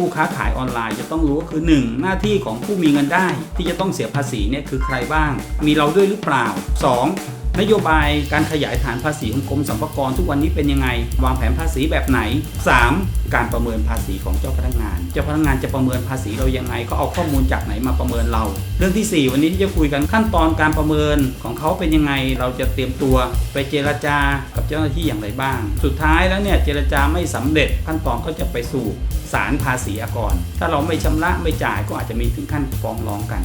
ผู้ค้าขายออนไลน์จะต้องรู้ก็คือ 1. หน้าที่ของผู้มีเงินได้ที่จะต้องเสียภาษีเนี่ยคือใครบ้าง มีเราด้วยหรือเปล่า 2. นโยบายการขยายฐานภาษีของกรมสรรพากรทุกวันนี้เป็นยังไง วางแผนภาษีแบบไหน 3. การประเมินภาษีของเจ้าพนักงาน เจ้าพนักงานจะประเมินภาษีเรายังไง ก็เอาข้อมูลจากไหนมาประเมินเรา เรื่องทีสี่4 วันนี้ที่จะคุยกันขั้นตอนการประเมินของเขาเป็นยังไง เราจะเตรียมตัวไปเจรจากับเจ้าหน้าที่อย่างไรบ้าง สุดท้ายแล้วเนี่ยเจรจาไม่สำเร็จขั้นตอนก็จะไปสู่ศาลภาษีอากร ถ้าเราไม่ชำระไม่จ่ายก็อาจจะมีถึงขั้นฟ้องร้องกัน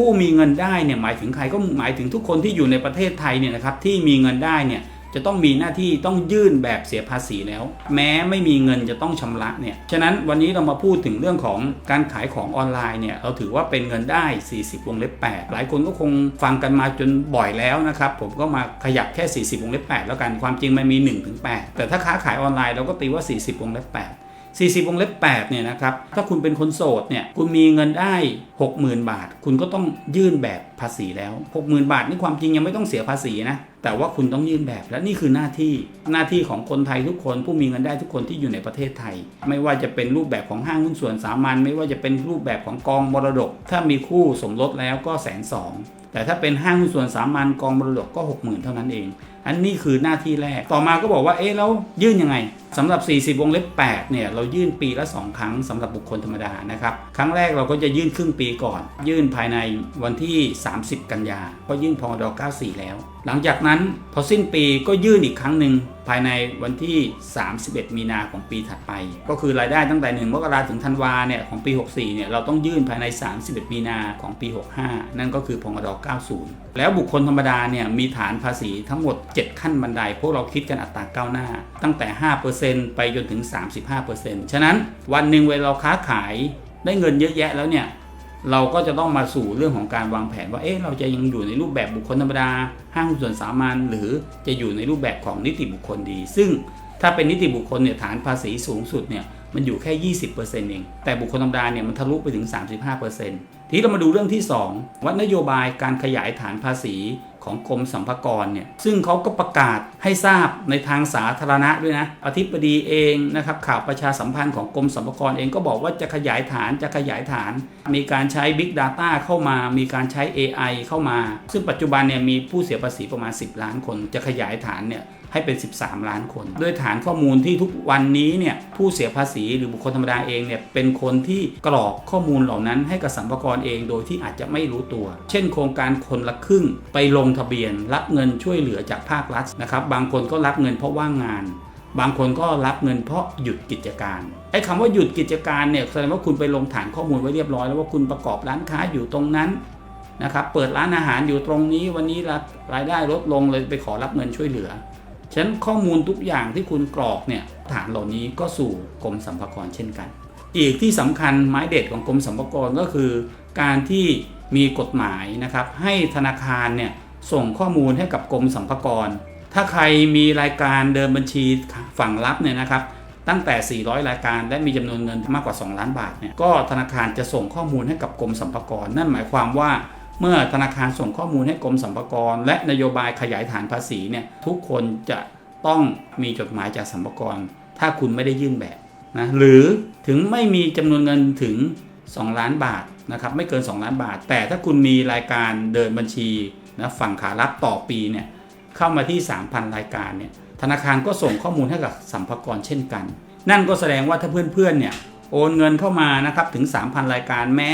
ผู้มีเงินได้เนี่ยหมายถึงใครก็หมายถึงทุกคนที่อยู่ในประเทศไทยเนี่ยนะครับที่มีเงินได้เนี่ยจะต้องมีหน้าที่ต้องยื่นแบบเสียภาษีแล้ว แม้ไม่มีเงินจะต้องชำระเนี่ยฉะนั้นวันนี้เรามาพูดถึงเรื่องของการขายของออนไลน์เนี่ยเราถือว่าเป็นเงินได้ 40 วงเล็บ 8 หลายคนก็คงฟังกันมาจนบ่อยแล้วนะครับผมก็มาขยับแค่ 40 วงเล็บ 8 แล้วกันความจริงมันมี 1-8 แต่ถ้าค้าขายออนไลน์เราก็ตีว่า 40 วงเล็บ 8 40วงเล็บ8เนี่ยนะครับถ้าคุณเป็นคนโสดเนี่ยคุณมีเงินได้ 60,000 บาท คุณก็ต้องยื่นแบบภาษีแล้ว 60,000 บาทนี่ความจริงยังไม่ต้องเสียภาษีนะแต่ว่าคุณต้องยื่นแบบและนี่คือหน้าที่หน้าที่ของคนไทยทุกคน ผู้มีเงินได้ทุกคนที่อยู่ในประเทศไทย ไม่ว่าจะเป็นรูปแบบของห้างหุ้นส่วนสามัญไม่ว่าจะเป็นรูปแบบของกองมรดก ถ้ามีคู่สมรสแล้วก็แสนสองแต่ถ้าเป็นห้างหุ้นส่วนสามัญกองมรดกก็ 60,000 เท่านั้นเองอันนี้คือหน้าที่แรก ต่อมาก็บอกว่า เอ๊ะ แล้วยื่นยังไงสำหรับ 40 วงเล็บ 8 เนี่ย เรายื่นปีละ 2 ครั้งสำหรับบุคคลธรรมดานะครับ ครั้งแรกเราก็จะยื่นครึ่งปีก่อน ยื่นภายในวันที่ 30 กันยา ก็ยื่นพอด94 แล้ว หลังจากนั้นพอสิ้นปีก็ยื่นอีกครั้งหนึ่งภายในวันที่ 31 มีนาของปีถัดไป ก็คือรายได้ตั้งแต่ 1 มกราถึงธันวาเนี่ยของปี 64 เนี่ย เราต้องยื่นภายใน 31 มีนาของปี 65 นั่นก็คือพงด90 แล้วบุคคลธรรมดาเนี่ยมีฐานภาษีทั้งหมด7 ขั้นบันได พวกเราคิดกันอัตราก้าวหน้า ตั้งแต่ 5%ไปจนถึง 35%ฉะนั้นวันหนึ่งเวลาเราค้าขายได้เงินเยอะแยะแล้วเนี่ยเราก็จะต้องมาสู่เรื่องของการวางแผนว่า เอ๊ะ เราจะยังอยู่ในรูปแบบบุคคลธรรมดา ห้างหุ้นส่วนสามัญ หรือจะอยู่ในรูปแบบของนิติบุคคลดี ซึ่งถ้าเป็นนิติบุคคลเนี่ยฐานภาษีสูงสุดเนี่ยมันอยู่แค่ 20%เอง แต่บุคคลธรรมดาเนี่ยมันทะลุไปถึง 35%ทีนี้เรามาดูเรื่องที่ 2 วัดนโยบายการขยายฐานภาษี ของกรมสัมภากรเนี่ยซึ่งเขาก็ประกาศให้ทราบในทางสาธารณะด้วยนะอธิบดีเองนะครับข่าวประชาสัมพันธ์ของกรมสัมภากรเองก็บอกว่าจะขยายฐานจะขยายฐาน มีการใช้ Big Data เข้ามา มีการใช้ AI เข้ามา ซึ่งปัจจุบันเนี่ยมีผู้เสียภาษีประมาณ 10 ล้านคนจะขยายฐานเนี่ย ให้เป็น 13 ล้านคน ด้วยฐานข้อมูลที่ทุกวันนี้เนี่ยผู้เสียภาษีหรือบุคคลธรรมดาเองเนี่ยเป็นคนที่กรอกข้อมูลเหล่านั้นให้กับสัมภาระเองโดยที่อาจจะไม่รู้ตัว เช่น โครงการคนละครึ่งไปลงทะเบียน รับเงินช่วยเหลือจากภาครัฐนะครับบางคนก็รับเงินเพราะว่างงาน บางคนก็รับเงินเพราะหยุดกิจการไอ้คำว่าหยุดกิจการเนี่ยแสดงว่าคุณไปลงฐานข้อมูลไว้เรียบร้อย แล้วว่าคุณประกอบร้านค้าอยู่ตรงนั้นนะครับเปิดร้านอาหารอยู่ตรงนี้วันนี้รายได้ลดลงเลยไปขอรับเงินช่วยเหลือ ฉะนั้นข้อมูลทุกอย่างที่คุณกรอกเนี่ยฐานเหล่านี้ก็สู่กรมสัมภากรเช่นกัน อีกที่สำคัญไม้เด็ดของกรมสัมภากรก็คือ การที่มีกฎหมายนะครับ ให้ธนาคารเนี่ยส่งข้อมูลให้กับกรมสัมภากร ถ้าใครมีรายการเดินบัญชีฝั่งรับเนี่ยนะครับตั้งแต่ 400 รายการ และมีจำนวนเงินมากกว่า 2 ล้านบาทเนี่ย ก็ธนาคารจะส่งข้อมูลให้กับกรมสัมภากร นั่นหมายความว่า เมื่อธนาคารส่งข้อมูลให้กรมสรรพากร และนโยบายขยายฐานภาษีเนี่ยทุกคนจะต้องมีจดหมายจากสรรพากร ถ้าคุณไม่ได้ยื่นแบบนะหรือถึงไม่มีจำนวนเงินถึง 2 ล้านบาทนะครับไม่เกิน 2 ล้านบาท แต่ถ้าคุณมีรายการเดินบัญชีนะฝั่งขารับต่อปีเนี่ยเข้ามาที่ 3,000 รายการเนี่ยธนาคารก็ส่งข้อมูลให้กับสัมภากรเช่นกัน นั่นก็แสดงว่าถ้าเพื่อนๆเนี่ยโอนเงินเข้ามานะครับถึง 3,000 รายการแม้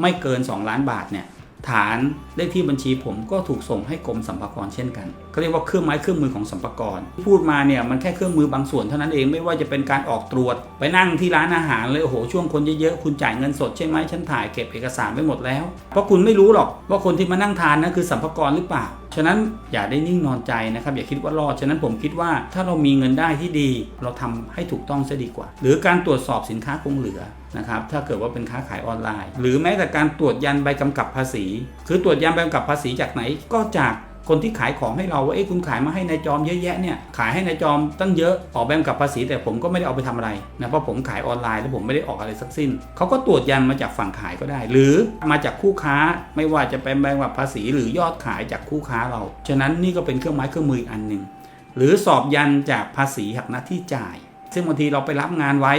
ไม่เกิน 2 ล้านบาทเนี่ย ฐาน เลขที่บัญชีผมก็ถูกส่งให้กรมสัมภากรเช่นกันเขาเรียกว่าเครื่องไม้เครื่องมือของสัมภากรพูดมาเนี่ยมันแค่เครื่องมือบางส่วนเท่านั้นเองไม่ว่าจะเป็นการออกตรวจ ไปนั่งที่ร้านอาหารเลยโอ้โหช่วงคนเยอะๆคุณจ่ายเงินสดใช่ไหมฉันถ่ายเก็บเอกสารไว้หมดแล้ว เพราะคุณไม่รู้หรอกว่าคนที่มานั่งทานนั้นคือสัมภากรหรือเปล่าฉะนั้นอย่าได้นิ่งนอนใจนะครับอย่าคิดว่ารอดฉะนั้นผมคิดว่าถ้าเรามีเงินได้ที่ดี เราทำให้ถูกต้องซะดีกว่า หรือการตรวจสอบสินค้าคงเหลือนะครับถ้าเกิดว่าเป็นค้าขายออนไลน์ หรือแม้แต่การตรวจยันใบกำกับภาษี คือตรวจยันใบกำกับภาษีจากไหน ก็จากคนที่ขายของให้เราว่าเอ้คุณขายมาให้ในายจอมเยอะแยะเนี่ยขายให้ในายจอมตั้งเยอะออกใบกำกับภาษีแต่ผมก็ไม่ได้เอาไปทำอะไรนะเพราะผมขายออนไลน์แล้วผมไม่ได้ออกอะไรสักสิ้นเขาก็ตรวจยันมาจากฝั่งขายก็ได้ หรือมาจากคู่ค้าไม่ว่าจะเป็นใบกำกับภาษีหรือยอดขายจากคู่ค้าเรา ฉะนั้นนี่ก็เป็นเครื่องไม้เครื่องมืออันหนึ่งหรือสอบยันจากภาษีหักหน้าที่จ่าย ซึ่งบางทีเราไปรับงานไว้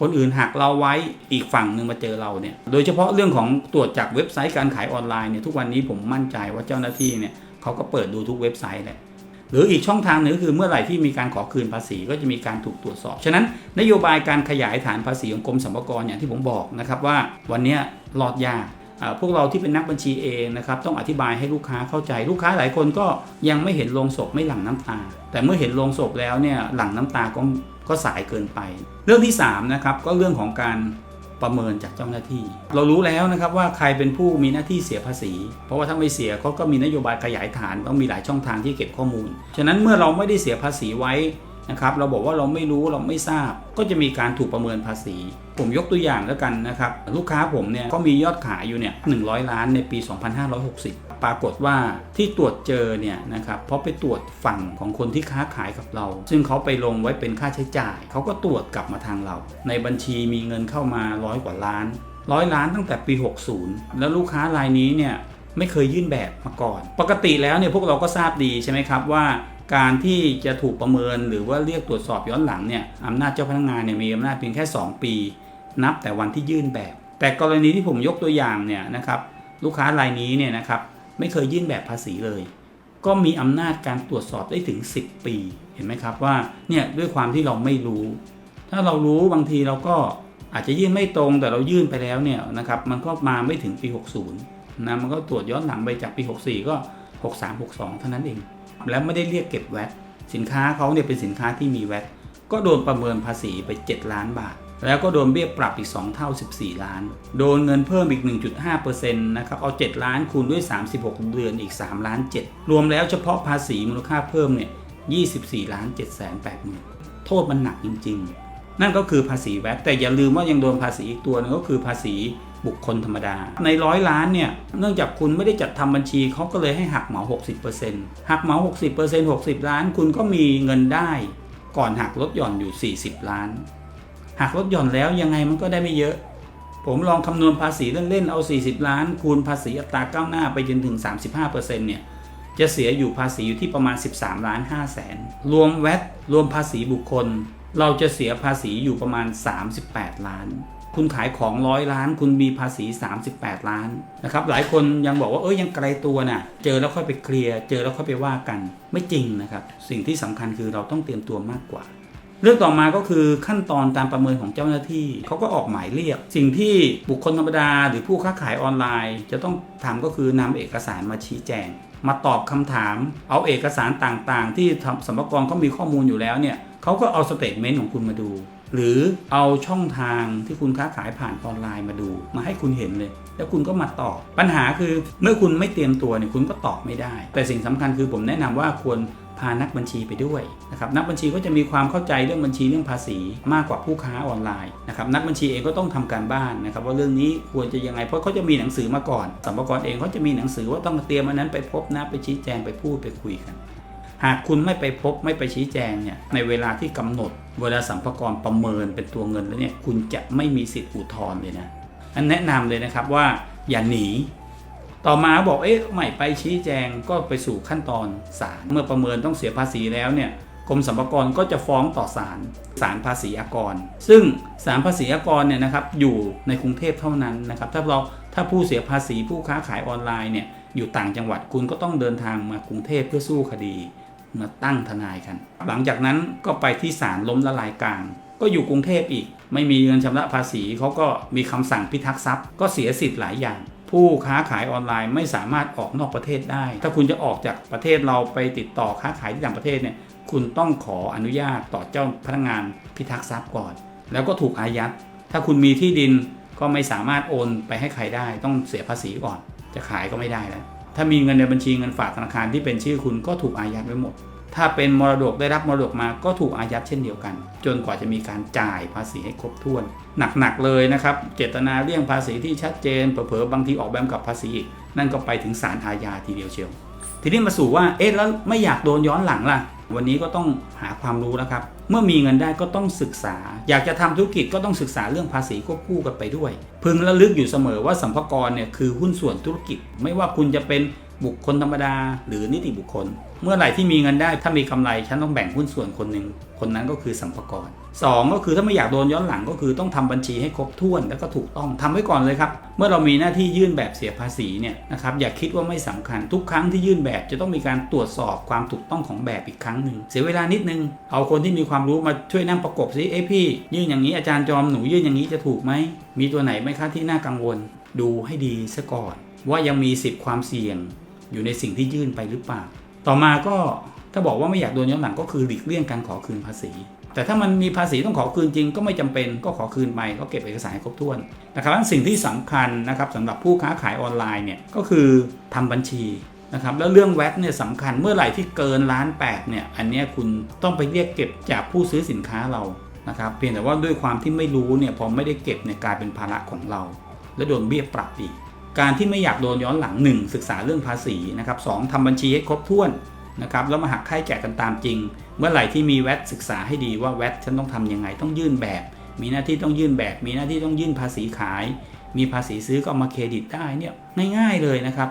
คนอื่นหักเราไว้อีกฝั่งหนึ่งมาเจอเราเนี่ย โดยเฉพาะเรื่องของตรวจจากเว็บไซต์การขายออนไลน์เนี่ยทุกวันนี้ผมมั่นใจว่าเจ้าหน้าที่เนี่ยเขาก็เปิดดูทุกเว็บไซต์แหละหรืออีกช่องทางหนึ่งคือเมื่อไหร่ที่มีการขอคืนภาษีก็จะมีการถูกตรวจสอบ ฉะนั้นนโยบายการขยายฐานภาษีของกรมสรรพากรอย่างที่ผมบอกนะครับว่าวันนี้ยรอดยากพวกเราที่เป็นนักบัญชีเองนะครับต้องอธิบายให้ลูกค้าเข้าใจลูกค้าหลายคนก็ยังไม่เห็นโลงศพไม่หลั่งน้ำตา แต่เมื่อเห็นโลงศพแล้วเนี่ยหลั่งน้ำตาก็ ก็สายเกินไป เรื่องที่สามนะครับก็เรื่องของการประเมินจากเจ้าหน้าที่ เรารู้แล้วนะครับว่าใครเป็นผู้มีหน้าที่เสียภาษี เพราะว่าถ้าไม่เสียเขาก็มีนโยบายขยายฐานต้องมีหลายช่องทางที่เก็บข้อมูล ฉะนั้นเมื่อเราไม่ได้เสียภาษีไว้นะครับเราบอกว่าเราไม่รู้เราไม่ทราบ ก็จะมีการถูกประเมินภาษี ผมยกตัวอย่างแล้วกันนะครับ ลูกค้าผมเนี่ยก็มียอดขายอยู่เนี่ย100 ล้านในปี 2560 ปรากฏว่าที่ตรวจเจอเนี่ยนะครับเพราะไปตรวจฝั่งของคนที่ค้าขายกับเรา ซึ่งเขาไปลงไว้เป็นค่าใช้จ่าย เขาก็ตรวจกลับมาทางเรา ในบัญชีมีเงินเข้ามาร้อยกว่าล้านร้อยล้านตั้งแต่ปี 60 แล้วลูกค้ารายนี้เนี่ยไม่เคยยื่นแบบมาก่อน ปกติแล้วเนี่ยพวกเราก็ทราบดีใช่ไหมครับว่าการที่จะถูกประเมินหรือว่าเรียกตรวจสอบย้อนหลังเนี่ยอำนาจเจ้าพนักงานเนี่ยมีอำนาจเพียงแค่ 2 ปี นับแต่วันที่ยื่นแบบ แต่กรณีที่ผมยกตัวอย่างเนี่ยนะครับลูกค้ารายนี้เนี่ยนะครับ ไม่เคยยื่นแบบภาษีเลย ก็มีอำนาจการตรวจสอบได้ถึง 10 ปีเห็นไหมครับว่าเนี่ยด้วยความที่เราไม่รู้ ถ้าเรารู้บางทีเราก็อาจจะยื่นไม่ตรงแต่เรายื่นไปแล้วเนี่ยนะครับมันก็มาไม่ถึงปี 60นะมันก็ตรวจย้อนหลังไปจากปี 64 ก็ 63 62 เท่านั้นเอง แล้วไม่ได้เรียกเก็บแวตสินค้าเขาเนี่ยเป็นสินค้าที่มีแวตก็โดนประเมินภาษีไป 7 ล้านบาท แล้วก็โดนเบี้ยปรับอีก 2 เท่า 14 ล้าน โดนเงินเพิ่มอีก 1.5%นะครับเอา7 ล้านคูณด้วย 36 เดือนอีก 3 ล้าน 7 รวมแล้วเฉพาะภาษีมูลค่าเพิ่มเนี่ย 24 ล้าน7แสน8หมื่นโทษมันหนักจริง ๆ นั่นก็คือภาษีแวตแต่อย่าลืมว่ายังโดนภาษีอีกตัวนึงก็คือภาษีบุคคลธรรมดา ในร้อยล้านเนี่ย เนื่องจากคุณไม่ได้จัดทำบัญชีเขาก็เลยให้หักเหมา 60%หักเหมา 60% 60 ล้าน คุณก็มีเงินได้ ก่อนหักลดหย่อนอยู่ 40 ล้าน หักลดหย่อนแล้วยังไงมันก็ได้ไม่เยอะ ผมลองคำนวณภาษีเล่นๆเอา 40 ล้าน คูณภาษีอัตราก้าวหน้าไปจนถึง 35%เนี่ยจะเสียอยู่ภาษีอยู่ที่ประมาณ 13 ล้าน5แสนรวมแวตรวมภาษีบุคคล เราจะเสียภาษีอยู่ประมาณ 38 ล้าน คุณขายของร้อยล้าน คุณมีภาษี 38 ล้านนะครับหลายคนยังบอกว่าเอ้ยยังไกลตัวน่ะ เจอแล้วค่อยไปเคลียร์เจอแล้วค่อยไปว่ากันไม่จริงนะครับ สิ่งที่สำคัญคือเราต้องเตรียมตัวมากกว่า เรื่องต่อมาก็คือขั้นตอนการประเมินของเจ้าหน้าที่เขาก็ออกหมายเรียก สิ่งที่บุคคลธรรมดา หรือผู้ค้าขายออนไลน์ จะต้องทำก็คือนำเอกสารมาชี้แจง มาตอบคำถาม เอาเอกสารต่างๆ ที่สำสมภากรเขามีข้อมูลอยู่แล้วเนี่ยเขาก็เอาสเตทเมนต์ของคุณมาดู หรือเอาช่องทางที่คุณค้าขายผ่านออนไลน์มาดู มาให้คุณเห็นเลย แล้วคุณก็มาตอบ ปัญหาคือเมื่อคุณไม่เตรียมตัวเนี่ยคุณก็ตอบไม่ได้ แต่สิ่งสำคัญคือผมแนะนำว่าควรพานักบัญชีไปด้วยนะครับนักบัญชีก็จะมีความเข้าใจเรื่องบัญชีเรื่องภาษีมากกว่าผู้ค้าออนไลน์นะครับนักบัญชีเองก็ต้องทำการบ้านนะครับว่าเรื่องนี้ควรจะยังไงเพราะเขาจะมีหนังสือมาก่อนสัมภาระเองเขาจะมีหนังสือว่าต้องเตรียมอันนั้นไปพบนะไปชี้แจงไปพูดไปคุยกัน หากคุณไม่ไปพบไม่ไปชี้แจงเนี่ยในเวลาที่กำหนด เวลาสัมภาระประเมินเป็นตัวเงินแล้วเนี่ยคุณจะไม่มีสิทธิ์อุทธรณ์เลยนะอันแนะนำเลยนะครับว่าอย่าหนี ต่อมาบอกเอ๊ะไม่ไปชี้แจงก็ไปสู่ขั้นตอนศาลเมื่อประเมินต้องเสียภาษีแล้วเนี่ยกรมสรรพากรก็จะฟ้องต่อศาลศาลภาษีอากร ซึ่งศาลภาษีอากรเนี่ยนะครับอยู่ในกรุงเทพเท่านั้นนะครับถ้าเราถ้าผู้เสียภาษีผู้ค้าขายออนไลน์เนี่ยอยู่ต่างจังหวัดคุณก็ต้องเดินทางมากรุงเทพเพื่อสู้คดี มาตั้งทนายกัน หลังจากนั้นก็ไปที่ศาลล้มละลายกลาง ก็อยู่กรุงเทพอีก ไม่มีเงินชำระภาษีเขาก็มีคำสั่งพิทักษ์ทรัพย์ ก็เสียสิทธิ์หลายอย่าง ผู้ค้าขายออนไลน์ไม่สามารถออกนอกประเทศได้ ถ้าคุณจะออกจากประเทศเราไปติดต่อค้าขายที่ต่างประเทศเนี่ยคุณต้องขออนุญาตต่อเจ้าพนักงานพิทักษ์ทรัพย์ก่อน แล้วก็ถูกอายัด ถ้าคุณมีที่ดินก็ไม่สามารถโอนไปให้ใครได้ ต้องเสียภาษีก่อน จะขายก็ไม่ได้แล้ว ถ้ามีเงินในบัญชีเงินฝากธนาคารที่เป็นชื่อคุณก็ถูกอายัดไว้หมด ถ้าเป็นมรดกได้รับมรดกมาก็ถูกอายัดเช่นเดียวกัน จนกว่าจะมีการจ่ายภาษีให้ครบถ้วน หนักๆเลยนะครับ เจตนาเลี่ยงภาษีที่ชัดเจนเผลอๆบางทีออกแบบกับภาษีอีกนั่นก็ไปถึงศาลอาญาทีเดียวเชียว ทีนี้มาสู่ว่าเอ๊ะแล้วไม่อยากโดนย้อนหลังล่ะ วันนี้ก็ต้องหาความรู้แล้วครับ เมื่อมีเงินได้ก็ต้องศึกษา อยากจะทำธุรกิจก็ต้องศึกษาเรื่องภาษีควบคู่กันไปด้วย พึงระลึกอยู่เสมอว่าสัมภาระเนี่ยคือหุ้นส่วนธุรกิจ ไม่ว่าคุณจะเป็นบุคคลธรรมดา หรือนิติบุคคล เมื่อไหร่ที่มีเงินได้ถ้ามีกำไรฉันต้องแบ่งหุ้นส่วนคนหนึ่งคนนั้นก็คือสัมภาระสองก็คือถ้าไม่อยากโดนย้อนหลังก็คือต้องทำบัญชีให้ครบถ้วนแล้วก็ถูกต้องทำไว้ก่อนเลยครับ เมื่อเรามีหน้าที่ยื่นแบบเสียภาษีเนี่ยนะครับอย่าคิดว่าไม่สำคัญทุกครั้งที่ยื่นแบบจะต้องมีการตรวจสอบความถูกต้องของแบบอีกครั้งหนึ่งเสียเวลานิดนึง เอาคนที่มีความรู้มาช่วยนั่งประกบซิเอ้พี่ ยื่นอย่างนี้อาจารย์จอมหนูยื่นอย่างนี้จะถูกไหมมีตัวไหนไหมคะที่น่ากังวล ดูให้ดีซะก่อน ว่ายังมีสิทธิ์ความเสี่ยง อยู่ในสิ่งที่ยื่นไปหรือเปล่า ต่อมาก็ถ้าบอกว่าไม่อยากโดนย้อนหลังก็คือหลีกเลี่ยงการขอคืนภาษี แต่ถ้ามันมีภาษีต้องขอคืนจริงก็ไม่จำเป็นก็ขอคืนไปก็เก็บเอกสารให้ครบถ้วนนะครับสิ่งที่สำคัญนะครับสำหรับผู้ค้าขายออนไลน์เนี่ยก็คือทำบัญชีนะครับแล้วเรื่องแวตเนี่ยสำคัญเมื่อไหร่ที่เกินล้านแปดเนี่ยอันนี้คุณต้องไปเรียกเก็บจากผู้ซื้อสินค้าเรานะครับเพียงแต่ว่าด้วยความที่ไม่รู้เนี่ยพอไม่ได้เก็บเนี่ยกลายเป็นภาระของเรา และโดนเบี้ยปรับอีก การที่ไม่อยากโดนย้อนหลัง 1 ศึกษาเรื่องภาษีนะครับสทำบัญชีให้ครบถ้วนนะครับแล้วมาหักค่าใช้จ่ายกันตามจริง เมื่อไหร่ที่มีแวตศึกษาให้ดีว่าแวตฉันต้องทำยังไงต้องยื่นแบบ มีหน้าที่ต้องยื่นแบบ มีหน้าที่ต้องยื่นภาษีขาย มีภาษีซื้อก็มาเครดิตได้เนี่ยง่ายๆเลยนะครับ